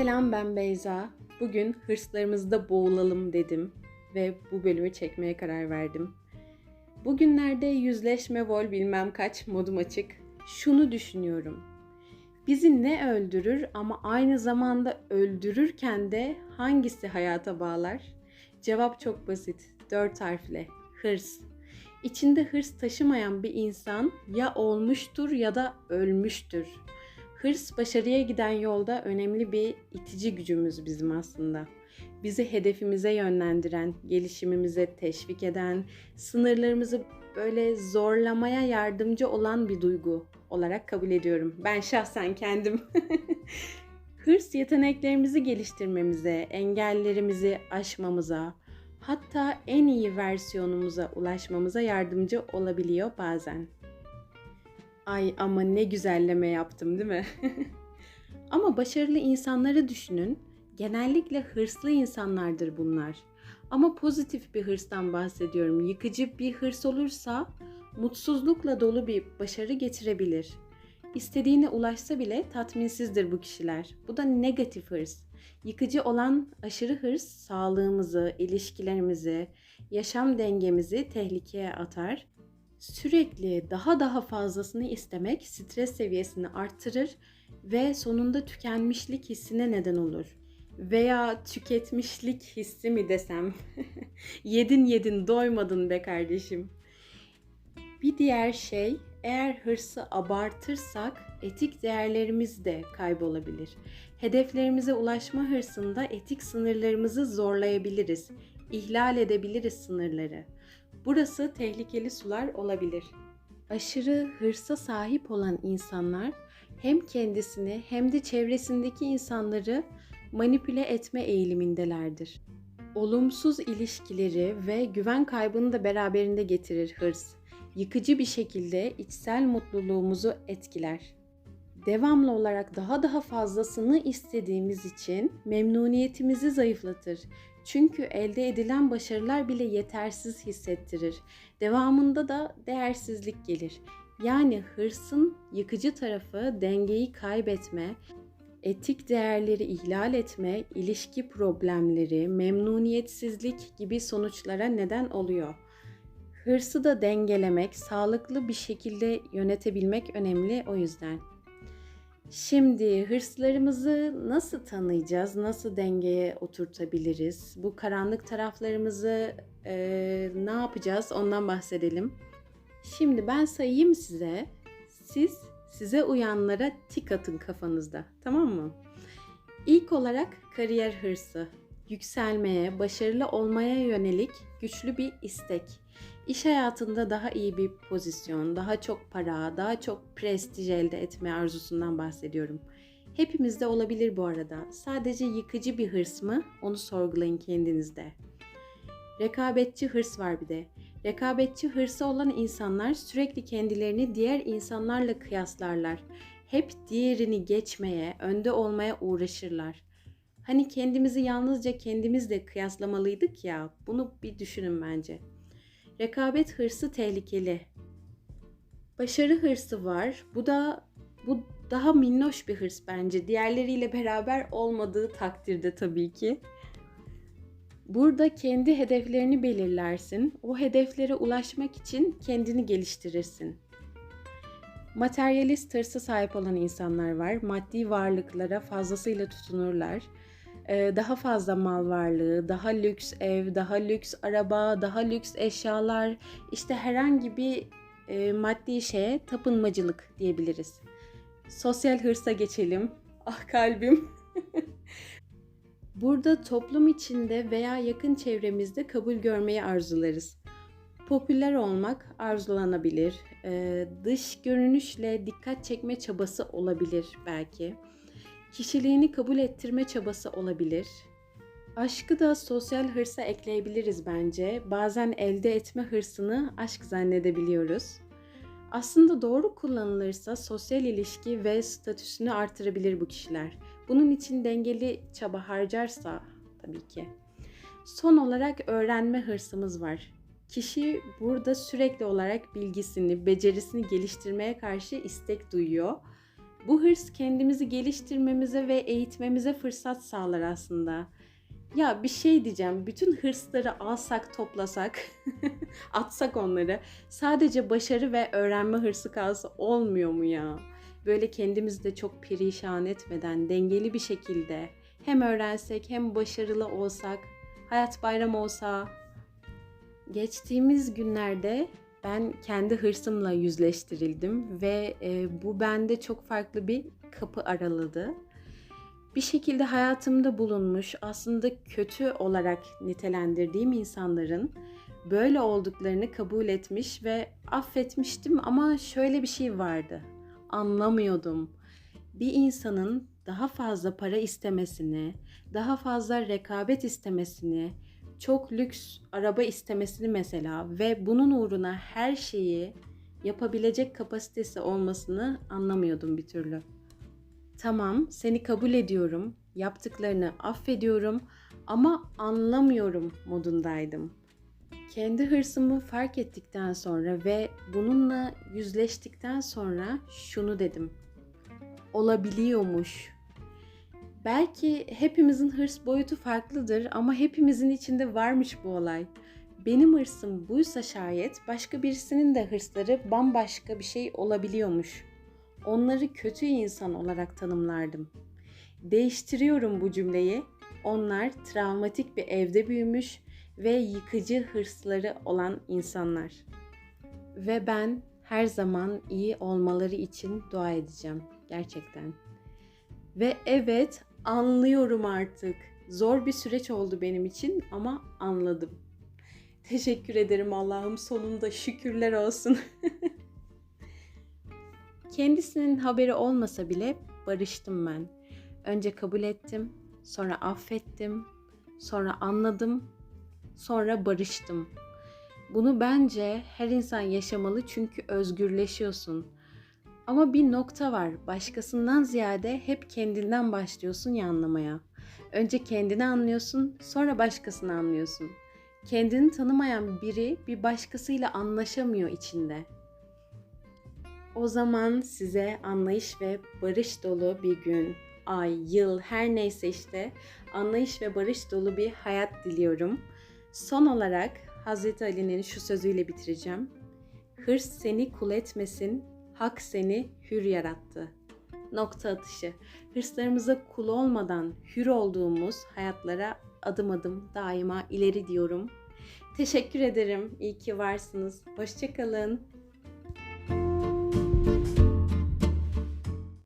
Selam ben Beyza. Bugün hırslarımızda boğulalım dedim ve bu bölümü çekmeye karar verdim. Bugünlerde yüzleşme vol bilmem kaç modum açık. Şunu düşünüyorum. Bizi ne öldürür ama aynı zamanda öldürürken de hangisi hayata bağlar? Cevap çok basit. Dört harfle. Hırs. İçinde hırs taşımayan bir insan ya olmuştur ya da ölmüştür. Hırs başarıya giden yolda önemli bir itici gücümüz bizim aslında. Bizi hedefimize yönlendiren, gelişimimize teşvik eden, sınırlarımızı böyle zorlamaya yardımcı olan bir duygu olarak kabul ediyorum. Ben şahsen kendim. Hırs yeteneklerimizi geliştirmemize, engellerimizi aşmamıza, hatta en iyi versiyonumuza ulaşmamıza yardımcı olabiliyor bazen. Ay ama ne güzelleme yaptım değil mi? ama başarılı insanları düşünün. Genellikle hırslı insanlardır bunlar. Ama pozitif bir hırstan bahsediyorum. Yıkıcı bir hırs olursa mutsuzlukla dolu bir başarı getirebilir. İstediğine ulaşsa bile tatminsizdir bu kişiler. Bu da negatif hırs. Yıkıcı olan aşırı hırs sağlığımızı, ilişkilerimizi, yaşam dengemizi tehlikeye atar sürekli daha daha fazlasını istemek stres seviyesini arttırır ve sonunda tükenmişlik hissine neden olur. Veya tüketmişlik hissi mi desem? yedin yedin doymadın be kardeşim. Bir diğer şey eğer hırsı abartırsak etik değerlerimiz de kaybolabilir. Hedeflerimize ulaşma hırsında etik sınırlarımızı zorlayabiliriz. İhlal edebiliriz sınırları. Burası tehlikeli sular olabilir. Aşırı hırsa sahip olan insanlar hem kendisini hem de çevresindeki insanları manipüle etme eğilimindelerdir. Olumsuz ilişkileri ve güven kaybını da beraberinde getirir hırs. Yıkıcı bir şekilde içsel mutluluğumuzu etkiler. Devamlı olarak daha daha fazlasını istediğimiz için memnuniyetimizi zayıflatır çünkü elde edilen başarılar bile yetersiz hissettirir. Devamında da değersizlik gelir. Yani hırsın yıkıcı tarafı dengeyi kaybetme, etik değerleri ihlal etme, ilişki problemleri, memnuniyetsizlik gibi sonuçlara neden oluyor. Hırsı da dengelemek, sağlıklı bir şekilde yönetebilmek önemli o yüzden. Şimdi hırslarımızı nasıl tanıyacağız, nasıl dengeye oturtabiliriz? Bu karanlık taraflarımızı e, ne yapacağız ondan bahsedelim. Şimdi ben sayayım size, siz size uyanlara tik atın kafanızda, tamam mı? İlk olarak kariyer hırsı, yükselmeye, başarılı olmaya yönelik güçlü bir istek. İş hayatında daha iyi bir pozisyon, daha çok para, daha çok prestij elde etme arzusundan bahsediyorum. Hepimizde olabilir bu arada. Sadece yıkıcı bir hırs mı? Onu sorgulayın kendinizde. Rekabetçi hırs var bir de. Rekabetçi hırsı olan insanlar sürekli kendilerini diğer insanlarla kıyaslarlar. Hep diğerini geçmeye, önde olmaya uğraşırlar. Hani kendimizi yalnızca kendimizle kıyaslamalıydık ya, bunu bir düşünün bence. Rekabet hırsı tehlikeli. Başarı hırsı var. Bu da bu daha minnoş bir hırs bence. Diğerleriyle beraber olmadığı takdirde tabii ki. Burada kendi hedeflerini belirlersin. O hedeflere ulaşmak için kendini geliştirirsin. Materyalist hırsa sahip olan insanlar var. Maddi varlıklara fazlasıyla tutunurlar daha fazla mal varlığı, daha lüks ev, daha lüks araba, daha lüks eşyalar, işte herhangi bir e, maddi şeye tapınmacılık diyebiliriz. Sosyal hırsa geçelim. Ah kalbim. Burada toplum içinde veya yakın çevremizde kabul görmeyi arzularız. Popüler olmak arzulanabilir. Ee, dış görünüşle dikkat çekme çabası olabilir belki kişiliğini kabul ettirme çabası olabilir. Aşkı da sosyal hırsa ekleyebiliriz bence. Bazen elde etme hırsını aşk zannedebiliyoruz. Aslında doğru kullanılırsa sosyal ilişki ve statüsünü artırabilir bu kişiler. Bunun için dengeli çaba harcarsa tabii ki. Son olarak öğrenme hırsımız var. Kişi burada sürekli olarak bilgisini, becerisini geliştirmeye karşı istek duyuyor Bu hırs kendimizi geliştirmemize ve eğitmemize fırsat sağlar aslında. Ya bir şey diyeceğim. Bütün hırsları alsak, toplasak, atsak onları. Sadece başarı ve öğrenme hırsı kalsa olmuyor mu ya? Böyle kendimizi de çok perişan etmeden dengeli bir şekilde hem öğrensek hem başarılı olsak, hayat bayram olsa. Geçtiğimiz günlerde ben kendi hırsımla yüzleştirildim ve e, bu bende çok farklı bir kapı araladı. Bir şekilde hayatımda bulunmuş aslında kötü olarak nitelendirdiğim insanların böyle olduklarını kabul etmiş ve affetmiştim ama şöyle bir şey vardı. Anlamıyordum. Bir insanın daha fazla para istemesini, daha fazla rekabet istemesini, çok lüks araba istemesini mesela ve bunun uğruna her şeyi yapabilecek kapasitesi olmasını anlamıyordum bir türlü. Tamam, seni kabul ediyorum, yaptıklarını affediyorum ama anlamıyorum modundaydım. Kendi hırsımı fark ettikten sonra ve bununla yüzleştikten sonra şunu dedim. Olabiliyormuş. Belki hepimizin hırs boyutu farklıdır ama hepimizin içinde varmış bu olay. Benim hırsım buysa şayet başka birisinin de hırsları bambaşka bir şey olabiliyormuş. Onları kötü insan olarak tanımlardım. Değiştiriyorum bu cümleyi. Onlar travmatik bir evde büyümüş ve yıkıcı hırsları olan insanlar. Ve ben her zaman iyi olmaları için dua edeceğim gerçekten. Ve evet anlıyorum artık. Zor bir süreç oldu benim için ama anladım. Teşekkür ederim Allah'ım sonunda şükürler olsun. Kendisinin haberi olmasa bile barıştım ben. Önce kabul ettim, sonra affettim, sonra anladım, sonra barıştım. Bunu bence her insan yaşamalı çünkü özgürleşiyorsun. Ama bir nokta var. Başkasından ziyade hep kendinden başlıyorsun ya anlamaya. Önce kendini anlıyorsun, sonra başkasını anlıyorsun. Kendini tanımayan biri bir başkasıyla anlaşamıyor içinde. O zaman size anlayış ve barış dolu bir gün, ay, yıl her neyse işte anlayış ve barış dolu bir hayat diliyorum. Son olarak Hazreti Ali'nin şu sözüyle bitireceğim. Hırs seni kul etmesin, hak seni hür yarattı. Nokta atışı. Hırslarımıza kul olmadan hür olduğumuz hayatlara adım adım daima ileri diyorum. Teşekkür ederim. İyi ki varsınız. Hoşçakalın.